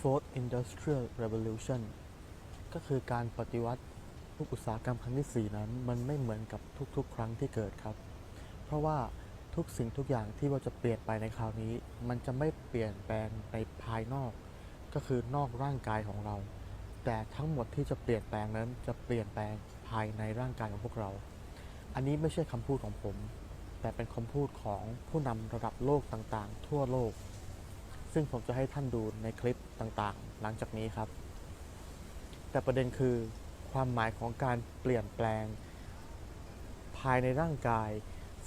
Fourth Industrial Revolution ก็คือการปฏิวัติทุกอุตสาหกรรมครั้งที่ 4 นั้น มันไม่เหมือนกับทุกๆ ครั้งที่เกิดครับ เพราะว่าทุกสิ่งทุกอย่างที่ว่าจะเปลี่ยนไปในคราวนี้ มันจะไม่เปลี่ยนแปลงในภายนอก ก็คือนอกร่างกายของเรา แต่ทั้งหมดที่จะเปลี่ยนแปลงนั้นจะเปลี่ยนแปลงภายในร่างกายของพวกเรา อันนี้ไม่ใช่คำพูดของผม แต่เป็นคำพูดของผู้นำระดับโลกต่างๆ ทั่วโลก ซึ่งผมจะให้ท่านดูในคลิปต่างๆ หลังจากนี้ครับ แต่ประเด็นคือความหมายของการเปลี่ยนแปลง ภายในร่างกาย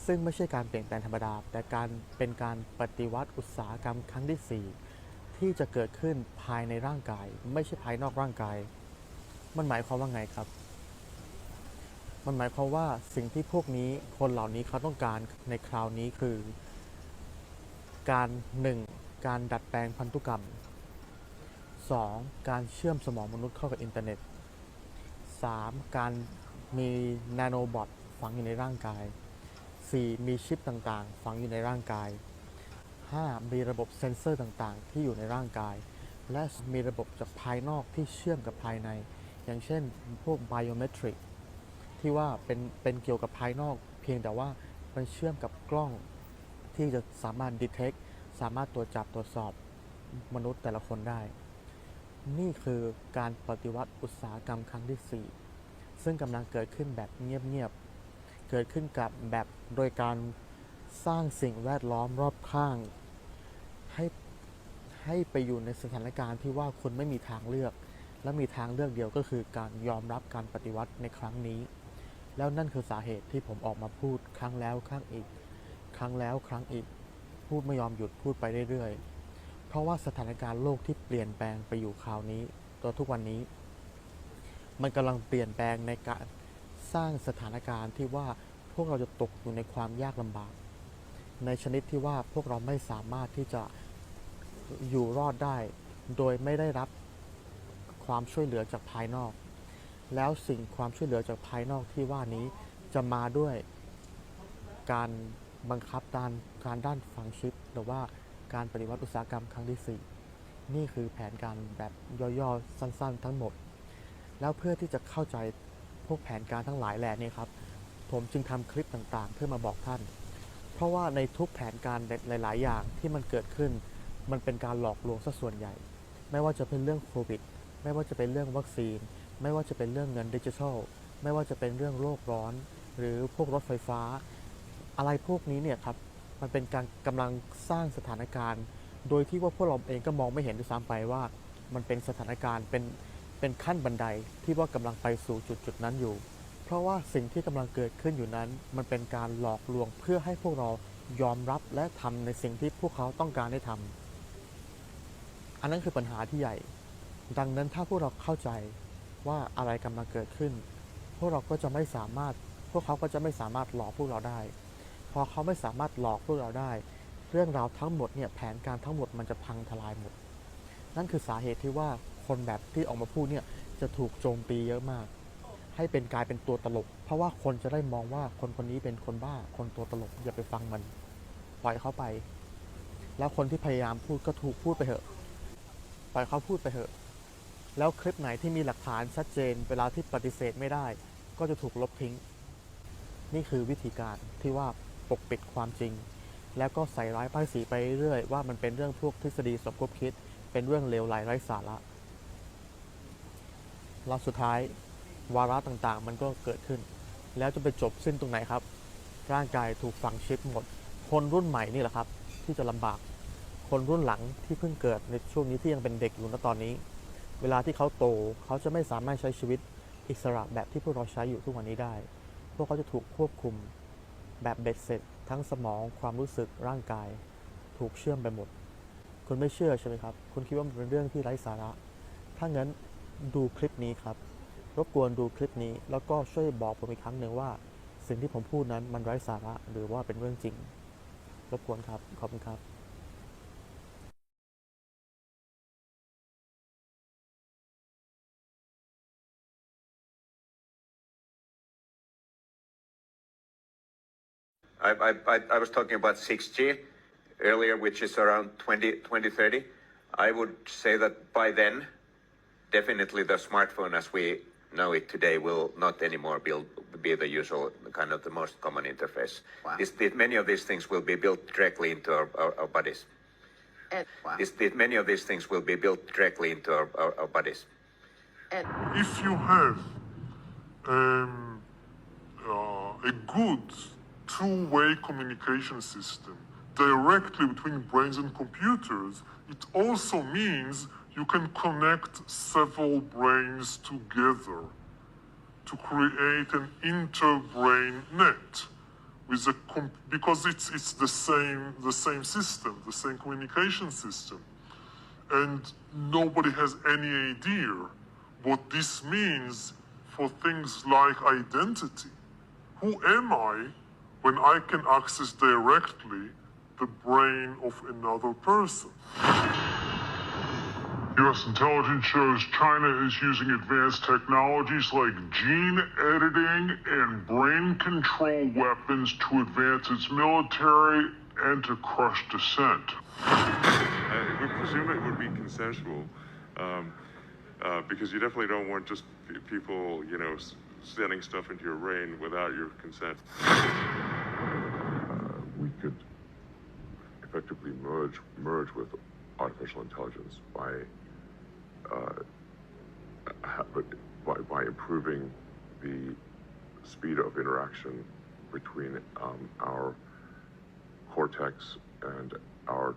ซึ่งไม่ใช่การเปลี่ยนแปลงธรรมดา แต่การเป็นการปฏิวัติอุตสาหกรรมครั้งที่ 4 ที่จะเกิดขึ้นภายในร่างกาย ไม่ใช่ภายนอกร่างกาย มันหมายความว่าไงครับ มันหมายความว่าสิ่งที่พวกนี้คนเหล่านี้เขาต้องการในคราวนี้คือ การ 1. การดัดแปลงพันธุกรรม 2. การเชื่อมสมองมนุษย์เข้ากับอินเทอร์เน็ต 3. การมีนาโนบอทฝังอยู่ในร่างกาย 4. มีชิปต่างๆ ฝังอยู่ในร่างกาย 5. มีระบบเซ็นเซอร์ต่างๆ ที่อยู่ในร่างกาย และมีระบบจากภายนอกที่เชื่อมกับภายใน อย่างเช่นพวกไบโอเมตริกที่ว่าเป็นเป็นเกี่ยวกับภายนอก เพียงแต่ว่ามันเชื่อมกับกล้องที่จะสามารถ detect สามารถตรวจจับตรวจสอบมนุษย์แต่ละคนได้ นี่คือการปฏิวัติอุตสาหกรรมครั้งที่ 4 ซึ่งกำลังเกิดขึ้นแบบเงียบๆ เกิดขึ้นกับแบบโดยการสร้างสิ่งแวดล้อมรอบข้าง ให้ให้ไปอยู่ในสถานการณ์ที่ว่าคุณไม่มีทางเลือก และมีทางเลือกเดียวก็คือการยอมรับการปฏิวัติในครั้งนี้ แล้วนั่นคือสาเหตุที่ผมออกมาพูดครั้งแล้วครั้งอีก ครั้งแล้วครั้งอีก พูดไม่ยอมหยุดพูดไปเรื่อยๆ เพราะว่าสถานการณ์โลกที่เปลี่ยนแปลงไปอยู่คราวนี้ตัวทุกวันนี้ มันกำลังเปลี่ยนแปลงในการสร้างสถานการณ์ที่ว่าพวกเราจะตกอยู่ในความยากลำบาก ในชนิดที่ว่าพวกเราไม่สามารถที่จะอยู่รอดได้ โดยไม่ได้รับความช่วยเหลือจากภายนอก แล้วสิ่งความช่วยเหลือจากภายนอกที่ว่านี้จะมาด้วยการ บังคับการการด้านฝังชิป หรือว่าการปฏิวัติอุตสาหกรรมครั้งที่ 4 นี่คือแผนการแบบย่อๆสั้นๆ ทั้งหมด แล้วเพื่อที่จะเข้าใจพวกแผนการทั้งหลายแหล่นี้ครับ ผมจึงทำคลิปต่างๆ เพื่อมาบอกท่าน เพราะว่าในทุกแผนการหลาย ๆ อย่างที่มันเกิดขึ้น มันเป็นการหลอกลวงซะส่วนใหญ่ ไม่ว่าจะเป็นเรื่องโควิด ไม่ว่าจะเป็นเรื่องวัคซีน ไม่ว่าจะเป็นเรื่องเงินดิจิทัล ไม่ว่าจะเป็นเรื่องโลกร้อน หรือพวกรถไฟฟ้า อะไรพวกนี้เนี่ยครับมันเป็นการกำลังสร้างสถานการณ์ โดยที่ว่าพวกเราเองก็มองไม่เห็นด้วยซ้ำไปว่า มันเป็นสถานการณ์เป็นเป็นขั้นบันไดที่ว่ากำลังไปสู่จุดจุดๆนั้นอยู่ เพราะว่าสิ่งที่กำลังเกิดขึ้นอยู่นั้น มันเป็นการหลอกลวงเพื่อให้พวกเรายอมรับและทำในสิ่งที่พวกเขาต้องการให้ทำอันนั้นคือปัญหาที่ใหญ่ ดังนั้นถ้าพวกเราเข้าใจว่าอะไรกำลังเกิดขึ้น พวกเราก็จะไม่สามารถ พวกเขาก็จะไม่สามารถหลอกพวกเราได้ พอเขาไม่สามารถหลอกพวกเราได้ เรื่องราวทั้งหมดเนี่ยแผนการทั้งหมดมันจะพังทลายหมด นั่นคือสาเหตุที่ว่าคนแบบที่ออกมาพูดเนี่ยจะถูกโจมตีเยอะมาก ให้เป็นกลายเป็นตัวตลก เพราะว่าคนจะได้มองว่าคนคนนี้เป็นคนบ้า คนตัวตลกอย่าไปฟังมัน ปล่อยเขาไป แล้วคนที่พยายามพูดก็ถูกพูดไปเถอะ ปล่อยเขาพูดไปเถอะ แล้วคลิปไหนที่มีหลักฐานชัดเจน เวลาที่ปฏิเสธไม่ได้ ก็จะถูกลบทิ้ง นี่คือวิธีการที่ว่า ปกปิดความจริง แล้วก็ใส่ร้ายป้ายสีไปเรื่อยว่ามันเป็นเรื่องพวกทฤษฎีสมคบคิด เป็นเรื่องเลวไหลไร้สาระแล้วสุดท้ายวาระต่างๆ มันก็เกิดขึ้น แล้วจะไปจบสิ้นตรงไหนครับ ร่างกายถูกฝังชิปหมด คนรุ่นใหม่นี่แหละครับ ที่จะลำบาก คนรุ่นหลังที่เพิ่งเกิดในช่วงนี้ที่ยังเป็นเด็กอยู่ณตอนนี้ เวลาที่เขาโตเขาจะไม่สามารถใช้ชีวิตอิสระแบบที่พวกเราใช้อยู่ทุกวันนี้ได้ พวกเขาจะถูกควบคุม แบบเบ็ดเสร็จ ทั้งสมองความรู้สึกร่างกาย ถูกเชื่อมไปหมด คุณไม่เชื่อใช่ไหมครับ คุณคิดว่ามันเป็นเรื่องที่ไร้สาระ ถ้างั้นดูคลิปนี้ครับ รบกวนดูคลิปนี้ แล้วก็ช่วยบอกผมอีกครั้งหนึ่งว่า สิ่งที่ผมพูดนั้นมันไร้สาระหรือว่าเป็นเรื่องจริง รบกวนครับ ขอบคุณครับ I, I, I, I was talking about 6G earlier, which is around 20, 2030. I would say that by then, definitely the smartphone as we know it today will not anymore be, be the usual kind of the most common interface. Wow. This, this- many of these things will be built directly into our, our, our bodies. And, wow. This, this, many of these things will be built directly into our, our, our bodies. And, if you have um, uh, a good two-way communication system directly between brains and computers, it also means you can connect several brains together to create an interbrain net with a because it's it's the same the same system the same communication system and nobody has any idea what this means for things like identity. Who am I when I can access directly the brain of another person? U.S. intelligence shows China is using advanced technologies like gene editing and brain control weapons to advance its military and to crush dissent. I would presume it would be consensual, um, uh, because you definitely don't want just people, you know, sending stuff into your brain without your consent. we could effectively merge merge with artificial intelligence by uh, by, by improving the speed of interaction between um, our cortex and our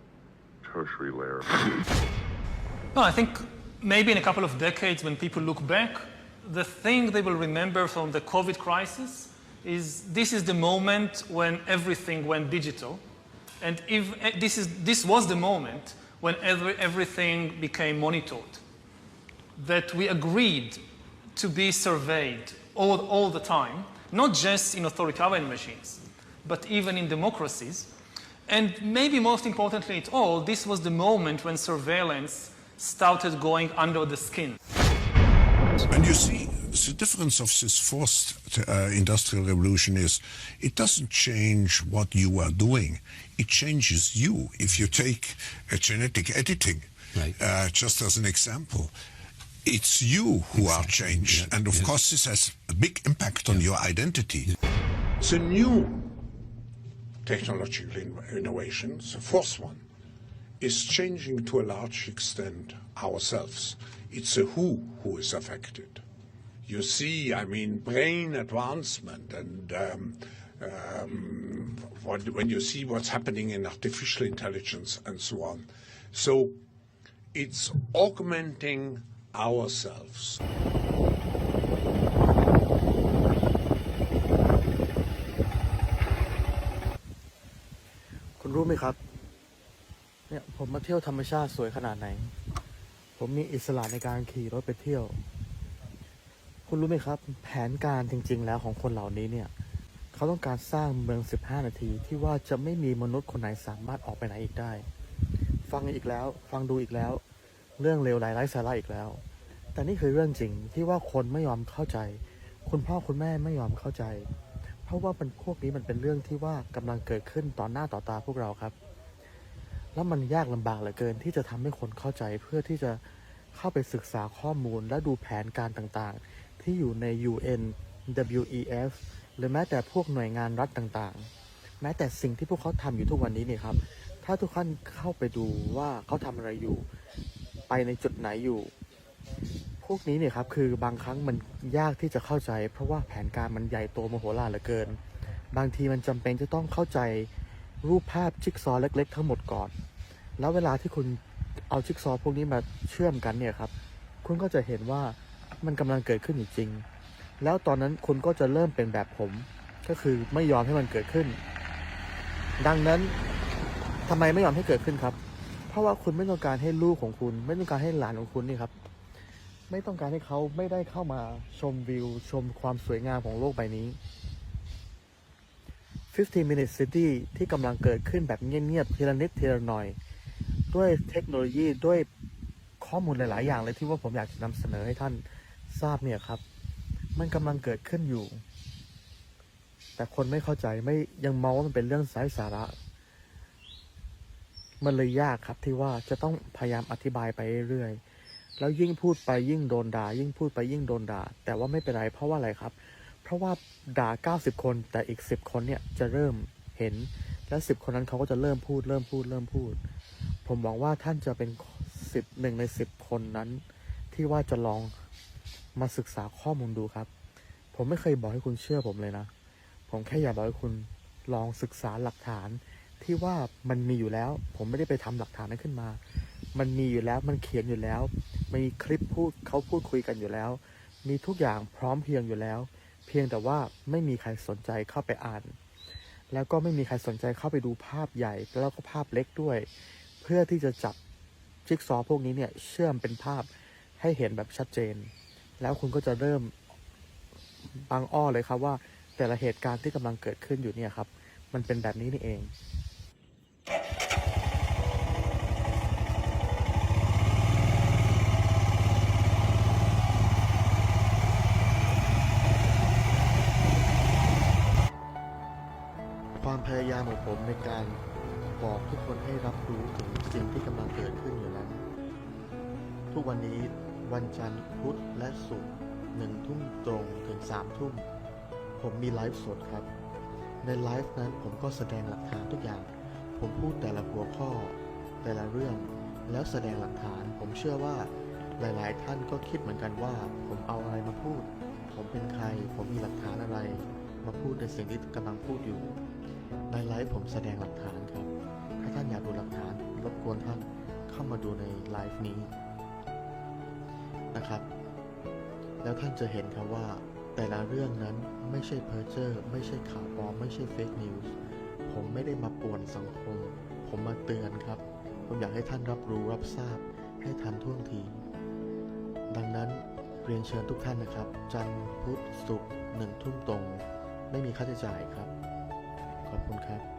tertiary layer. No, I think maybe in a couple of decades, when people look back, the thing they will remember from the COVID crisis is this is the moment when everything went digital. And if, eh, this, is, this was the moment when every, everything became monitored. That we agreed to be surveyed all, all the time, not just in authoritarian machines, but even in democracies. And maybe most importantly at all, this was the moment when surveillance started going under the skin. And you see, the difference of this fourth uh, industrial revolution is it doesn't change what you are doing, it changes you. If you take uh, genetic editing, Right. uh, just as an example, it's you who are changed. Yeah, And of yeah. course, this has a big impact on your identity. The new technological in- innovations, the fourth one, is changing to a large extent ourselves. It's the who who is affected You see, I mean, brain advancement and um, um, what, when you see what's happening in artificial intelligence and so on. So it's augmenting ourselves. คุณรู้ไหมครับ เนี่ยผมมาเที่ยวธรรมชาติสวยขนาดไหน ผมมีอิสระในการขี่รถไปเที่ยว คุณรู้ไหมครับ แผนการจริง ๆ แล้วของคนเหล่านี้เนี่ยเขาต้องการสร้างเมือง 15 นาที ที่ว่าจะไม่มีมนุษย์คนไหนสามารถออกไปไหนอีกได้ ฟังอีกแล้ว ฟังดูอีกแล้ว เรื่องเลวร้ายไร้สาระอีกแล้ว แต่นี่คือเรื่องจริงที่ว่าคนไม่ยอมเข้าใจ คุณพ่อคุณแม่ไม่ยอมเข้าใจ เพราะว่ามันพวกนี้มันเป็นเรื่องที่ว่ากำลังเกิดขึ้นต่อหน้าต่อตาพวกเราครับ แล้วมันยากลำบากเหลือเกินที่จะทำให้คนเข้าใจเพื่อที่จะเข้าไปศึกษาข้อมูลและดูแผนการต่างๆ ที่อยู่ใน UN WEF หรือแม้แต่พวกหน่วยงานรัฐต่างๆ แม้แต่สิ่งที่พวกเขาทำอยู่ทุกวันนี้เนี่ยครับ ถ้าทุกท่านเข้าไปดูว่าเขาทำอะไรอยู่ ไปในจุดไหนอยู่ พวกนี้เนี่ยครับคือบางครั้งมันยากที่จะเข้าใจ เพราะว่าแผนการมันใหญ่โตมโหฬารเหลือเกิน บางทีมันจำเป็นจะต้องเข้าใจรูปภาพจิ๊กซอว์เล็ก ๆ ทั้งหมดก่อน แล้วเวลาที่คุณเอาจิ๊กซอว์พวกนี้มาเชื่อมกันเนี่ยครับ คุณก็จะเห็นว่า มันกำลังเกิดขึ้นอยู่จริงแล้วตอนนั้นคุณก็จะเริ่มเป็นแบบผม ก็คือไม่ยอมให้มันเกิดขึ้น ดังนั้นทำไมไม่ยอมให้เกิดขึ้นครับ เพราะว่าคุณไม่ต้องการให้ลูกของคุณ ไม่ต้องการให้หลานของคุณนี่ครับ ไม่ต้องการให้เขาไม่ได้เข้ามาชมวิว ชมความสวยงามของโลกใบนี้15 minute city ที่กำลังเกิดขึ้นแบบเงียบๆทีละนิดทีละหน่อย ด้วยเทคโนโลยีด้วยข้อมูลหลาย ๆ อย่างเลยที่ว่าผมอยากจะนำเสนอให้ท่าน ทราบเนี่ยครับ มันกำลังเกิดขึ้นอยู่ แต่คนไม่เข้าใจไม่ยังมองว่ามันเป็นเรื่องไร้สาระ มันเลยยากครับที่ว่าจะต้องพยายามอธิบายไปเรื่อยๆแล้วยิ่งพูดไปยิ่งโดนด่ายิ่งพูดไปยิ่งโดนด่าแต่ว่าไม่เป็นไรเพราะว่าอะไรครับ เพราะว่าด่า 90 คน แต่อีก 10 คนเนี่ยจะเริ่มเห็นและ10 คนนั้นเขาก็จะเริ่มพูดเริ่มพูดเริ่มพูด ผมหวังว่าท่านจะเป็นสิบหนึ่งใน 10 คนนั้นที่ว่าจะลอง มาศึกษาข้อมูลดูครับ ผมไม่เคยบอกให้คุณเชื่อผมเลยนะ ผมแค่อยากบอกให้คุณลองศึกษาหลักฐานที่ว่ามันมีอยู่แล้ว ผมไม่ได้ไปทำหลักฐานนั้นขึ้นมา มันมีอยู่แล้วมันเขียนอยู่แล้ว มีคลิปพูดเขาพูดคุยกันอยู่แล้ว มีทุกอย่างพร้อมเพียงอยู่แล้ว เพียงแต่ว่าไม่มีใครสนใจเข้าไปอ่าน แล้วก็ไม่มีใครสนใจเข้าไปดูภาพใหญ่ แล้วก็ภาพเล็กด้วย เพื่อที่จะจับจิ๊กซอว์พวกนี้เนี่ยเชื่อมเป็นภาพให้เห็นแบบชัดเจน แล้วคุณก็จะเริ่มบางอ้อเลยครับว่า แต่ละเหตุการณ์ที่กำลังเกิดขึ้นอยู่เนี่ยครับ มันเป็นแบบนี้นี่เองความพยายามของผมในการบอกทุกคนให้รับรู้ถึงสิ่งที่กำลังเกิดขึ้นอยู่นั้น ทุกวันนี้ วันจันทร์พุธและศุกร์หนึ่งทุ่มตรงถึงสามทุ่ม ผมมีไลฟ์สดครับ ในไลฟ์นั้นผมก็แสดงหลักฐานทุกอย่าง ผมพูดแต่ละหัวข้อ แต่ละเรื่อง แล้วแสดงหลักฐาน ผมเชื่อว่าหลาย ๆ ท่านก็คิดเหมือนกันว่า ผมเอาอะไรมาพูด ผมเป็นใคร ผมมีหลักฐานอะไร มาพูดในสิ่งที่กำลังพูดอยู่ ในไลฟ์ผมแสดงหลักฐานครับ ถ้าท่านอยากดูหลักฐานรบกวนท่านเข้ามาดูในไลฟ์นี้ นะครับ แล้วท่านจะเห็นครับว่า แต่ละเรื่องนั้นไม่ใช่เพ้อเจ้อไม่ใช่ข่าวปลอมไม่ใช่เฟกนิวส์ผมไม่ได้มาป่วนสังคม ผมมาเตือนครับ ผมอยากให้ท่านรับรู้รับทราบให้ทันท่วงที ดังนั้นเรียนเชิญทุกท่านนะครับ จันทร์พุธศุกร์หนึ่งทุ่มตรง ไม่มีค่าใช้จ่ายครับ ขอบคุณครับ